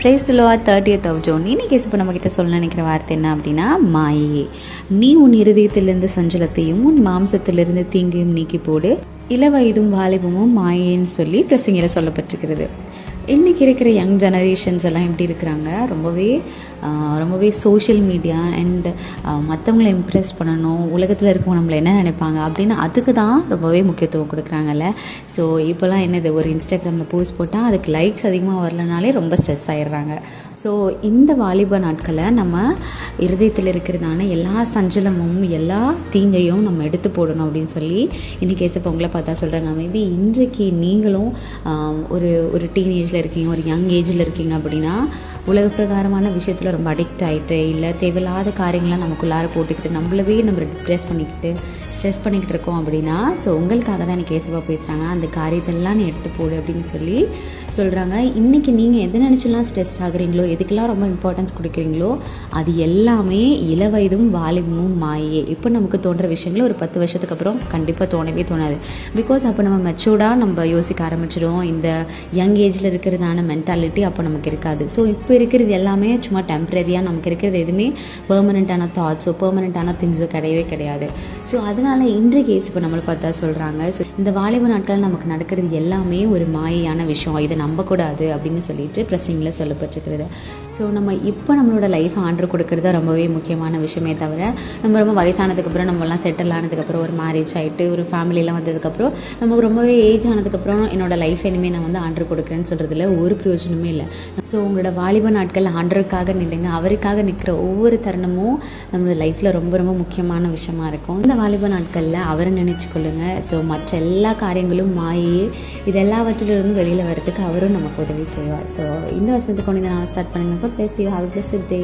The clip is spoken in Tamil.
ப்ரைஸ் திலோவா தேர்ட்டியத் ஆஃப் ஜோன் இன்னைக்கு இப்போ நம்மக்கிட்ட சொல்ல நினைக்கிற வார்த்தை என்ன அப்படின்னா மாயே நீ உன் இருதயத்திலிருந்து சஞ்சலத்தையும் உன் மாம்சத்திலிருந்து தீங்கையும் நீக்கி போடு இளவயதும் வாலிபமும் மாயேன்னு சொல்லி பிரசங்கில சொல்லப்பட்டிருக்கிறது. இன்றைக்கி இருக்கிற யங் ஜெனரேஷன்ஸ் எல்லாம் எப்படி இருக்கிறாங்க? ரொம்பவே ரொம்பவே சோஷியல் மீடியா அண்ட் மற்றவங்கள இம்ப்ரெஸ் பண்ணணும் உலகத்தில் இருக்கவங்க நம்மளை என்ன நினைப்பாங்க அப்படின்னு அதுக்கு தான் ரொம்பவே முக்கியத்துவம் கொடுக்குறாங்கல்ல. ஸோ இப்போல்லாம் என்னது ஒரு இன்ஸ்டாகிராமில் போஸ்ட் போட்டால் அதுக்கு லைக்ஸ் அதிகமாக வரலனாலே ரொம்ப ஸ்ட்ரெஸ் ஆயிடுறாங்க. ஸோ இந்த வாலிப நாட்களை நம்ம இருதயத்தில் இருக்கிறதான எல்லா சஞ்சலமும் எல்லா தீங்கையும் நம்ம எடுத்து போடணும் அப்படின்னு சொல்லி இன்றைக்கி எசப்பவங்களை பார்த்தா சொல்கிறாங்க மேபி இன்றைக்கு நீங்களும் ஒரு ஒரு டீனேஜில் இருக்கீங்க ஒரு யங் ஏஜில் இருக்கீங்க அப்படின்னா உலக பிரகாரமான விஷயத்தில் ரொம்ப அடிக்ட் ஆகிட்டு இல்லை தேவையில்லாத காரியங்களாம் நமக்குள்ளார போட்டுக்கிட்டு நம்மளவே நம்ம டிப்ரெஸ் பண்ணிக்கிட்டு ஸ்ட்ரெஸ் பண்ணிக்கிட்டு இருக்கோம் அப்படின்னா ஸோ உங்களுக்காக தான் எனக்கு கேசவா பேசுகிறாங்க அந்த காரியத்தெல்லாம் நீ எடுத்து போடு அப்படின்னு சொல்லி சொல்கிறாங்க இன்றைக்கி நீங்கள் எதை நினச்செல்லாம் ஸ்ட்ரெஸ் ஆகுறீங்களோ எதுக்கெல்லாம் ரொம்ப இம்பார்ட்டன்ஸ் கொடுக்குறீங்களோ அது எல்லாமே இளவயதும் வாலிபமும் மாயே இப்போ நமக்கு தோன்ற விஷயங்கள் ஒரு பத்து வருஷத்துக்கு அப்புறம் கண்டிப்பாக தோணவே தோணாது. பிகாஸ் அப்போ நம்ம மெச்சூர்டாக நம்ம யோசிக்க ஆரம்பிச்சிடும் இந்த யங் ஏஜில் இருக்கிறதான மென்டாலிட்டி அப்போ நமக்கு இருக்காது. ஸோ இப்போ இருக்கிறது எல்லாமே சும்மா டெம்பரரியாக நமக்கு இருக்கிறது எதுவுமே பெர்மனண்ட்டான தாட்ஸோ பெர்மனண்ட்டான திங்ஸோ கிடையவே கிடையாது. ஸோ அதனால இன்றைய கேஸ் இப்போ நம்மளை பார்த்தா சொல்கிறாங்க ஸோ இந்த வாலிப நாட்கள் நமக்கு நடக்கிறது எல்லாமே ஒரு மாயான விஷயம். இதை நம்பக்கூடாது அப்படின்னு சொல்லிட்டு ப்ரெஸ்ஸிங்கில் சொல்லப்பட்டிருக்கிறது. ஸோ நம்ம இப்போ நம்மளோட லைஃப் ஆண்டர் கொடுக்கறது ரொம்பவே முக்கியமான விஷயமே தவிர நம்ம ரொம்ப வயசானதுக்கப்புறம் நம்மலாம் செட்டில் ஆனதுக்கப்புறம் ஒரு மேரேஜ் ஆகிட்டு ஒரு ஃபேமிலியெலாம் வந்ததுக்கப்புறம் நமக்கு ரொம்பவே ஏஜ் ஆனதுக்கப்புறம் என்னோட லைஃப் இனிமேல் நான் வந்து ஆண்டர் கொடுக்குறேன்னு சொல்கிறது சொல்கிறதுல ஒரு பிரயோஜனமே இல்லை. ஸோ உங்களோட வாலிப நாட்கள் ஆண்டருக்காக நில்லுங்க. அவருக்காக நிற்கிற ஒவ்வொரு தருணமும் நம்மளோட லைஃப்பில் ரொம்ப ரொம்ப முக்கியமான விஷயமா இருக்கும். இந்த வாலிப நாட்களில் அவரை நினைச்சு கொள்ளுங்க. ஸோ மற்ற எல்லா காரியங்களும் மாயே இது எல்லாவற்றிலிருந்து வெளியில் வரதுக்கு அவரும் நமக்கு உதவி செய்வார். ஸோ இந்த வருஷத்துக்கு கொண்டு இந்த நான் ஸ்டார்ட் பண்ணுங்க. Bless you you. Have a day